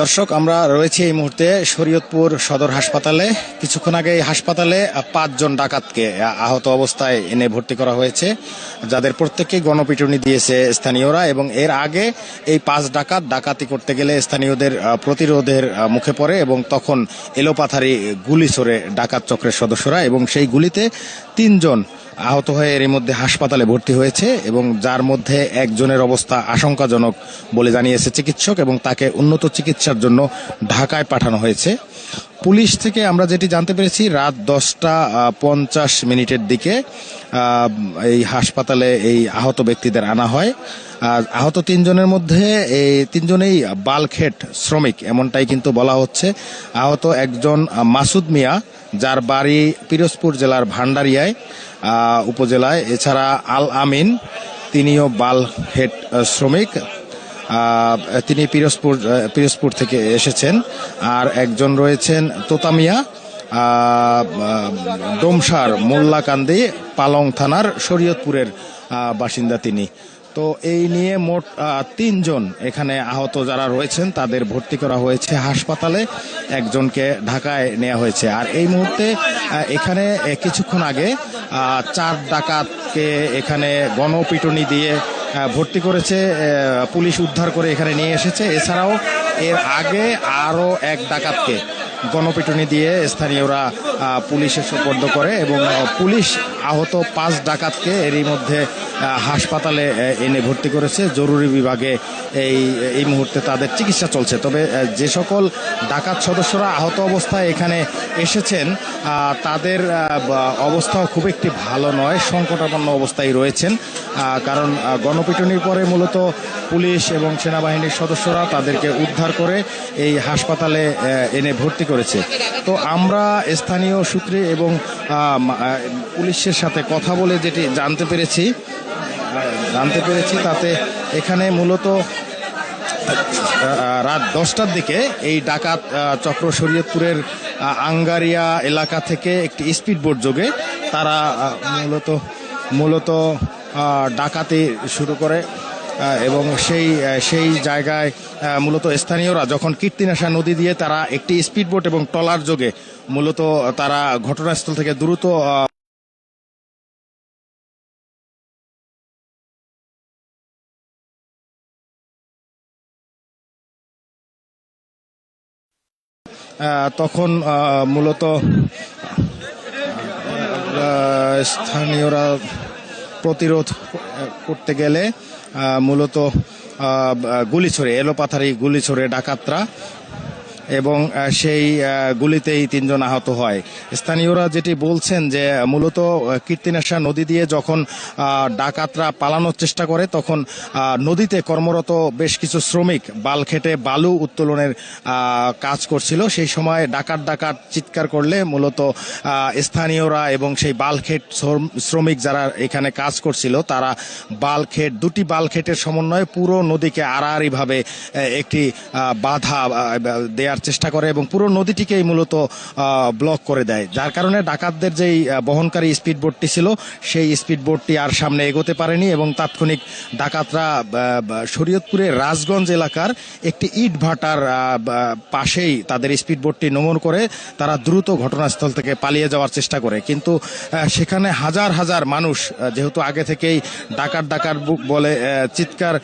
দর্শক, আমরা রয়েছি এই মুহূর্তে শরীয়তপুর সদর হাসপাতালে। কিছুক্ষণ আগে এই হাসপাতালে পাঁচজন ডাকাতকে আহত অবস্থায় এনে ভর্তি করা হয়েছে, যাদের প্রত্যেককেই গণপিটুনি দিয়েছে স্থানীয়রা এবং এর আগে এই পাঁচ ডাকাত ডাকাতি করতে গেলে স্থানীয়দের প্রতিরোধের মুখে পড়ে এবং তখন এলোপাথারি গুলি ছোড়ে ডাকাত চক্রের সদস্যরা এবং সেই গুলিতে তিনজন আহত হয়ে এরই মধ্যে হাসপাতালে ভর্তি হয়েছে এবং যার মধ্যে একজনের অবস্থা আশঙ্কাজনক বলে জানিয়েছে চিকিৎসক এবং তাকে উন্নত চিকিৎসার জন্য ঢাকায় পাঠানো হয়েছে। পুলিশ থেকে আমরা যেটি জানতে পেরেছি, রাত দশটা পঞ্চাশ মিনিটের দিকে এই হাসপাতালে এই আহত ব্যক্তিদের আনা হয়। আহত তিনজনের মধ্যে এই তিনজনেই বালখেট শ্রমিক, এমনটাই কিন্তু বলা হচ্ছে। আহত একজন মাসুদ মিয়া যার বাড়ি পিরোজপুর জেলার ভান্ডারিয়ায় উপজেলায়। এছাড়া আল আমিন তিনিও বালহেড আহ, শ্রমিক। তিনি পিরোজপুর পিরোজপুর থেকে এসেছেন। আর একজন রয়েছেন তোতামিয়া ডোমসার মোল্লাকান্দি পালং থানার শরীয়তপুরের বাসিন্দা তিনি। তো এই নিয়ে মোট তিনজন এখানে আহত যারা রয়েছেন, তাদের ভর্তি করা হয়েছে হাসপাতালে। একজনকে ঢাকায় নেওয়া হয়েছে। আর এই মুহূর্তে এখানে কিছুক্ষণ আগে চার ডাকাতকে এখানে গণপিটুনি দিয়ে ভর্তি করেছে পুলিশ উদ্ধার করে এখানে নিয়ে এসেছে। এছাড়াও এর আগে আরও এক ডাকাতকে গণপিটুনি দিয়ে স্থানীয়রা পুলিশে সোপর্দ করে এবং পুলিশ আহত পাঁচ ডাকাতকে এরই মধ্যে হাসপাতালে এনে ভর্তি করেছে। জরুরি বিভাগে এই এই মুহূর্তে তাদের চিকিৎসা চলছে। তবে যে সকল ডাকাত সদস্যরা আহত অবস্থায় এখানে এসেছেন তাদের অবস্থাও খুব একটি ভালো নয়, সংকটাপন্ন অবস্থায় রয়েছেন। কারণ গণপিটুনির পরে মূলত পুলিশ এবং সেনাবাহিনীর সদস্যরা তাদেরকে উদ্ধার করে এই হাসপাতালে এনে ভর্তি করেছে। তো আমরা স্থানীয় সূত্রে এবং পুলিশের সাথে কথা বলে যেটি জানতে পেরেছি জানতে পেরেছি তাতে এখানে মূলত রাত দশটার দিকে এই ডাকাত চক্র শরীয়তপুরের আঙ্গারিয়া এলাকা থেকে একটি স্পিড বোট যোগে তারা মূলত মূলত ডাকাতি শুরু করে। এবং সেই সেই জায়গায় মূলত স্থানীয়রা যখন কীর্তিনাশা নদী দিয়ে তারা একটি স্পিড বোট এবং ট্রলার যোগে মূলত তারা ঘটনাস্থল থেকে দ্রুত তখন মূলত স্থানীয়রা প্রতিরোধ করতে গেলে মূলত গুলি ছড়ে এলোপাথারি গুলি ছড়ে ডাকাতরা এবং সেই গুলিতেই তিনজন আহত হয়। স্থানীয়রা যেটি বলছেন যে মূলত কীর্তিনেশা নদী দিয়ে যখন ডাকাতরা পালানোর চেষ্টা করে তখন নদীতে কর্মরত বেশ কিছু শ্রমিক বাল খেটে বালু উত্তোলনের কাজ করছিল। সেই সময় ডাকাত ডাকাত চিৎকার করলে মূলত স্থানীয়রা এবং সেই বালখেট শ্রম- শ্রমিক যারা এখানে কাজ করছিল তারা বালখেট দুটি বালখেটের সমন্বয়ে পুরো নদীকে আড়াআড়িভাবে একটি বাধা আহ, দেওয়ার চেষ্টা করে এবং পুরো নদীটিকেই মূলত ব্লক করে দেয়। যার কারণে ডাকাতদের যেই বহনকারী স্পিড বোটটি ছিল, সেই স্পিড বোটটি আর সামনে এগোতে পারেনি এবং তাৎক্ষণিক ডাকাতরা শরীয়তপুরের রাজগঞ্জ এলাকার একটি ইট ভাটার পাশেই তাদের স্পিড বোটটি নমন করে তারা দ্রুত ঘটনাস্থল থেকে পালিয়ে যাওয়ার চেষ্টা করে। কিন্তু সেখানে হাজার হাজার মানুষ যেহেতু আগে থেকেই ডাকাত ডাকার বুক বলে চিৎকার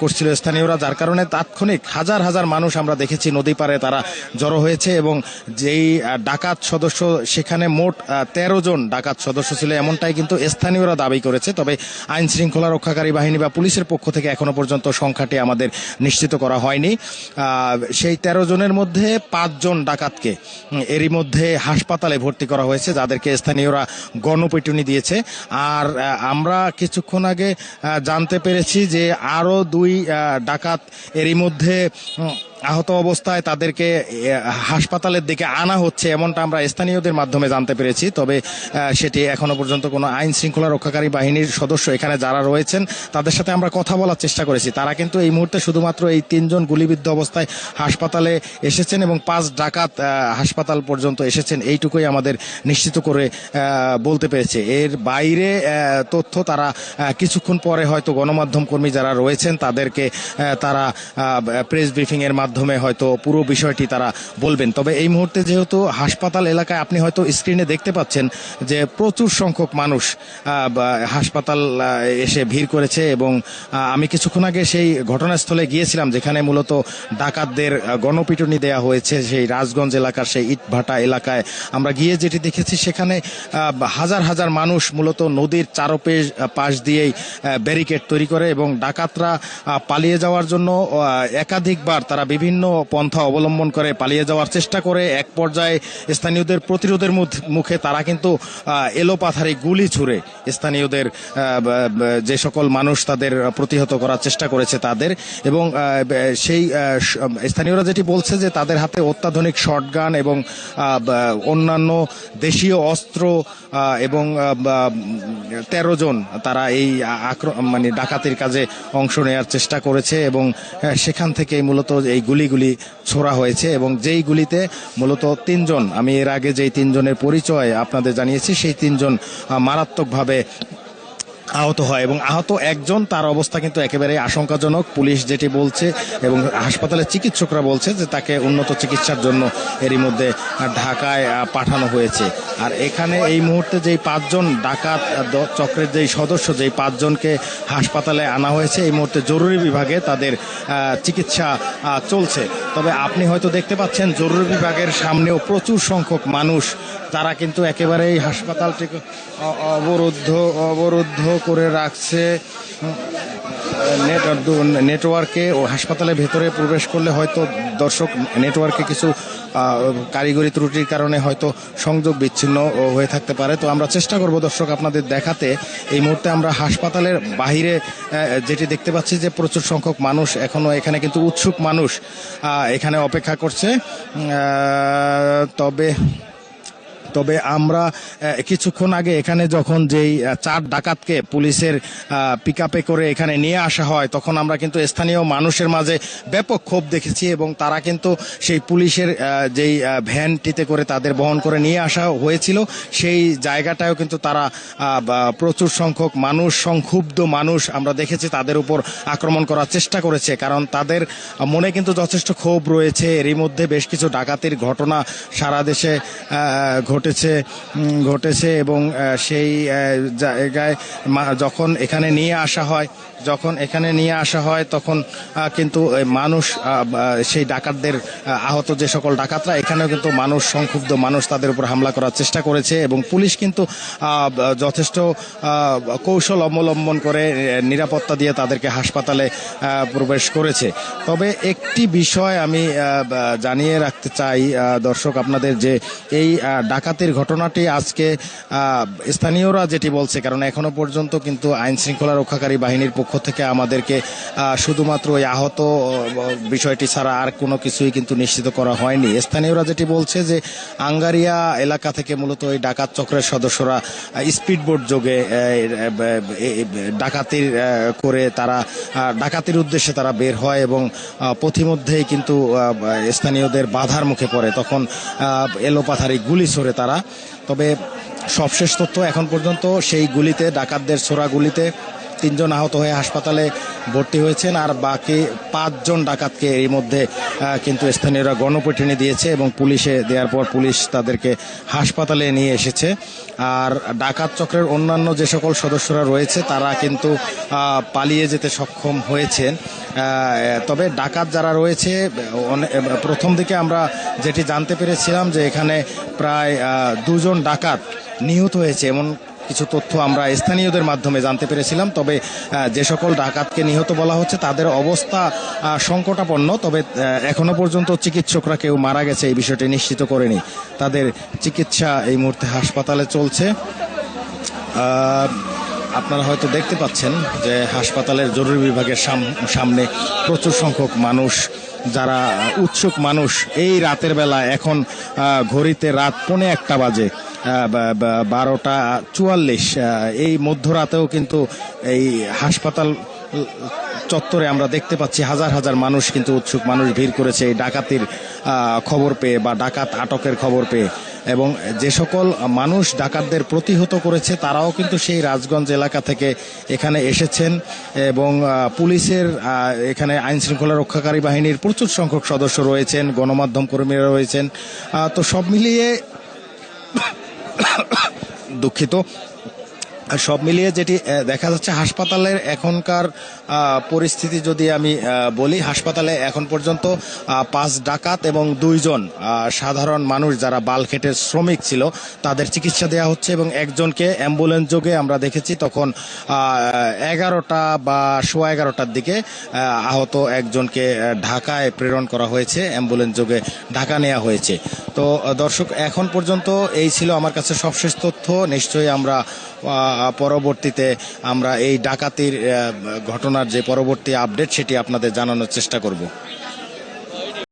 করছিল স্থানীয়রা, যার কারণে তাৎক্ষণিক হাজার হাজার মানুষ আমরা দেখেছি নদী পারে তারা জড়ো হয়েছে এবং যেই ডাকাত সদস্য, সেখানে মোট তেরো জন ডাকাত সদস্য ছিল। এমনটাই কিন্তু স্থানীয়রা দাবি করেছে। তবে আইন শৃঙ্খলা রক্ষাকারী বাহিনী বা পুলিশের পক্ষ থেকে এখনও পর্যন্ত সংখ্যাটি আমাদের নিশ্চিত করা হয়নি। সেই তেরো জনের মধ্যে পাঁচজন ডাকাতকে এরই মধ্যে হাসপাতালে ভর্তি করা হয়েছে, যাদেরকে স্থানীয়রা গণপিটুনি দিয়েছে। আর আমরা কিছুক্ষণ আগে জানতে পেরেছি যে আরও দুই ডাকাত এরই মধ্যে আহত অবস্থায় তাদেরকে হাসপাতালের দিকে আনা হচ্ছে এমনটা আমরা স্থানীয়দের মাধ্যমে জানতে পেরেছি। তবে সেটি এখনও পর্যন্ত কোনো আইন শৃঙ্খলা রক্ষাকারী বাহিনীর সদস্য এখানে যারা রয়েছেন, তাদের সাথে আমরা কথা বলার চেষ্টা করেছি। তারা কিন্তু এই মুহূর্তে শুধুমাত্র এই তিনজন গুলিবিদ্ধ অবস্থায় হাসপাতালে এসেছেন এবং পাঁচ ডাকাত হাসপাতাল পর্যন্ত এসেছেন। এইটুকুই আমাদের নিশ্চিত করে বলতে পেরেছে। এর বাইরে তথ্য তারা কিছুক্ষণ পরে হয়তো গণমাধ্যম কর্মী যারা রয়েছেন তাদেরকে তারা প্রেস ব্রিফিংয়ের মাধ্যমে মাধ্যমে হয়তো পুরো বিষয়টি তারা বলবেন। তবে এই মুহূর্তে যেহেতু হাসপাতাল এলাকায় আপনি হয়তো স্ক্রিনে দেখতে পাচ্ছেন যে প্রচুর সংখ্যক মানুষ হাসপাতাল এসে ভিড় করেছে এবং আমি কিছুক্ষণ আগে সেই ঘটনাস্থলে গিয়েছিলাম যেখানে মূলত ডাকাতদের গণপিটুনি দেয়া হয়েছে সেই রাজগঞ্জ এলাকার সেই ইটভাটা এলাকায়। আমরা গিয়ে যেটি দেখেছি সেখানে হাজার হাজার মানুষ মূলত নদীর চারপে পাশ দিয়েই ব্যারিকেড তৈরি করে এবং ডাকাতরা পালিয়ে যাওয়ার জন্য একাধিকবার তারা বিভিন্ন পন্থা অবলম্বন করে পালিয়ে যাওয়ার চেষ্টা করে, এক পর্যায়ে স্থানীয়দের প্রতিরোধের মুখে তারা কিন্তু এলোপাথারি গুলি ছুড়ে স্থানীয়দের যে সকল মানুষ তাদের প্রতিহত করার চেষ্টা করেছে তাদের এবং সেই স্থানীয়রা যেটি বলছে যে তাদের হাতে অত্যাধুনিক শটগান এবং অন্যান্য দেশীয় অস্ত্র এবং তেরো জন তারা এই মানে ডাকাতির কাজে অংশ নেওয়ার চেষ্টা করেছে এবং সেখান থেকে মূলত এই গুলিগুলি ছোড়া হয়েছে এবং যেই গুলিতে মূলত তিনজন, আমি এর আগে যেই তিনজনের পরিচয় আপনাদের জানিয়েছি, সেই তিনজন মারাত্মকভাবে আহত হয় এবং আহত একজন, তার অবস্থা কিন্তু একেবারে আশঙ্কাজনক। পুলিশ যেটি বলছে এবং হাসপাতালের চিকিৎসকরা বলছে যে তাকে উন্নত চিকিৎসার জন্য এরই মধ্যে ঢাকায় পাঠানো হয়েছে। আর এখানে এই মুহূর্তে যেই পাঁচজন ডাকাত চক্রের যেই সদস্য, যেই পাঁচজনকে হাসপাতালে আনা হয়েছে, এই মুহূর্তে জরুরি বিভাগে তাদের চিকিৎসা চলছে। তবে আপনি হয়তো দেখতে পাচ্ছেন জরুরি বিভাগের সামনেও প্রচুর সংখ্যক মানুষ। তারা কিন্তু একেবারেই হাসপাতালটিকে অবরুদ্ধ অবরুদ্ধ করে রাখছে। নেটওয়ার্কে ও হাসপাতালের ভেতরে প্রবেশ করলে হয়তো দর্শক নেটওয়ার্কে কিছু কারিগরি ত্রুটির কারণে হয়তো সংযোগ বিচ্ছিন্ন হয়ে থাকতে পারে। তো আমরা চেষ্টা করব দর্শক আপনাদের দেখাতে। এই মুহূর্তে আমরা হাসপাতালের বাহিরে যেটি দেখতে পাচ্ছি যে প্রচুর সংখ্যক মানুষ এখনও এখানে কিন্তু উৎসুক মানুষ এখানে অপেক্ষা করছে। তবে তবে আমরা কিছুক্ষণ আগে এখানে যখন যেই চার ডাকাতকে পুলিশের পিক করে এখানে নিয়ে আসা হয় তখন আমরা কিন্তু স্থানীয় মানুষের মাঝে ব্যাপক ক্ষোভ দেখেছি এবং তারা কিন্তু সেই পুলিশের যেই ভ্যানটিতে করে তাদের বহন করে নিয়ে আসা হয়েছিল সেই জায়গাটাও কিন্তু তারা প্রচুর সংখ্যক মানুষ সংক্ষুব্ধ মানুষ আমরা দেখেছি তাদের উপর আক্রমণ করার চেষ্টা করেছে কারণ তাদের মনে কিন্তু যথেষ্ট ক্ষোভ রয়েছে। এরই মধ্যে বেশ কিছু ডাকাতির ঘটনা সারা দেশে আহ, ঘটেছে ঘটেছে এবং সেই জায়গায় যখন এখানে নিয়ে আসা হয় যখন এখানে নিয়ে আসা হয়, তখন কিন্তু মানুষ সেই ডাকাতদের আহত যে সকল ডাকাতরা, এখানেও কিন্তু মানুষ, সংক্ষুব্ধ মানুষ তাদের উপর হামলা করার চেষ্টা করেছে এবং পুলিশ কিন্তু যথেষ্ট কৌশল অবলম্বন করে নিরাপত্তা দিয়ে তাদেরকে হাসপাতালে প্রবেশ করেছে। তবে একটি বিষয় আমি জানিয়ে রাখতে চাই দর্শক আপনাদের যে এই ডাকাতির ঘটনাটি আজকে স্থানীয়রা যেটি বলছে, কারণ এখনও পর্যন্ত কিন্তু আইন শৃঙ্খলা রক্ষাকারী বাহিনীর পক্ষ থেকে আমাদেরকে শুধুমাত্র ওই আহত বিষয়টি ছাড়া আর কোনো কিছুই কিন্তু নিশ্চিত করা হয়নি। স্থানীয়রা যেটি বলছে যে, আঙ্গারিয়া এলাকা থেকে মূলত ওই ডাকাত চক্রের সদস্যরা স্পিডবোট যোগে ডাকাতির করে তারা ডাকাতির উদ্দেশ্যে তারা বের হয় এবং পথিমধ্যেই কিন্তু স্থানীয়দের বাধার মুখে পড়ে। তখন এলোপাথারি গুলি ছোড়ে তারা। তবে সবশেষ তথ্য এখন পর্যন্ত সেই গুলিতে, ডাকাতদের ছোড়া গুলিতে তিনজন আহত হয়ে হাসপাতালে ভর্তি হয়েছেন আর বাকি পাঁচজন ডাকাতকে এর মধ্যে কিন্তু স্থানীয়রা গণপিটুনি দিয়েছে এবং পুলিশে দেওয়ার পর পুলিশ তাদেরকে হাসপাতালে নিয়ে এসেছে। আর ডাকাত চক্রের অন্যান্য যে সকল সদস্যরা রয়েছে, তারা কিন্তু পালিয়ে যেতে সক্ষম হয়েছেন। তবে ডাকাত যারা রয়েছে প্রথম দিকে আমরা যেটি জানতে পেরেছিলাম যে এখানে প্রায় দুজন ডাকাত নিহত হয়েছে। এমন কিছু তথ্য আমরা স্থানীয়দের মাধ্যমে জানতে পেরেছিলাম। তবে যে সকল ডাকাতকে নিহত বলা হচ্ছে, তাদের অবস্থা সংকটাপন্ন। তবে এখনও পর্যন্ত চিকিৎসকরা কেউ মারা গেছে এই বিষয়টি নিশ্চিত করেনি। তাদের চিকিৎসা এই মুহূর্তে হাসপাতালে চলছে। আপনারা হয়তো দেখতে পাচ্ছেন যে হাসপাতালের জরুরি বিভাগের সাম- সামনে প্রচুর সংখ্যক মানুষ, যারা উৎসুক মানুষ। এই রাতের বেলা এখন ঘড়িতে রাত পৌনে একটা বাজে। বারোটা চুয়াল্লিশ এই মধ্যরাতেও কিন্তু এই হাসপাতাল চত্বরে আমরা দেখতে পাচ্ছি হাজার হাজার মানুষ কিন্তু উৎসুক, মানুষ ভিড় করেছে এই ডাকাতির খবর পেয়ে বা ডাকাত আটকের খবর পেয়ে। এবং যে সকল মানুষ ডাকাতদের প্রতিহত করেছে, তারাও কিন্তু সেই রাজগঞ্জ এলাকা থেকে এখানে এসেছেন এবং পুলিশের এখানে আইন শৃঙ্খলা রক্ষাকারী বাহিনীর প্রচুর সংখ্যক সদস্য রয়েছেন, গণমাধ্যম কর্মীরা রয়েছেন। তো সব মিলিয়ে দুঃখিত আর সব মিলিয়ে যেটি দেখা যাচ্ছে হাসপাতালের এখনকার পরিস্থিতি যদি আমি বলি, হাসপাতালে এখন পর্যন্ত পাঁচ ডাকাত এবং দুইজন সাধারণ মানুষ যারা বালখেটের শ্রমিক ছিল, তাদের চিকিৎসা দেওয়া হচ্ছে এবং একজনকে অ্যাম্বুলেন্স যোগে আমরা দেখেছি তখন এগারোটা বা সোয়া এগারোটার দিকে আহত একজনকে ঢাকায় প্রেরণ করা হয়েছে, অ্যাম্বুলেন্স যোগে ঢাকা নেওয়া হয়েছে। তো দর্শক, এখন পর্যন্ত এই ছিল আমার কাছে সবশেষ তথ্য, নিশ্চয়ই আমরা পরবর্তীতে আমরা এই ডাকাতির ঘটনার যে পরবর্তী আপডেট সেটি আপনাদের জানানোর চেষ্টা করব।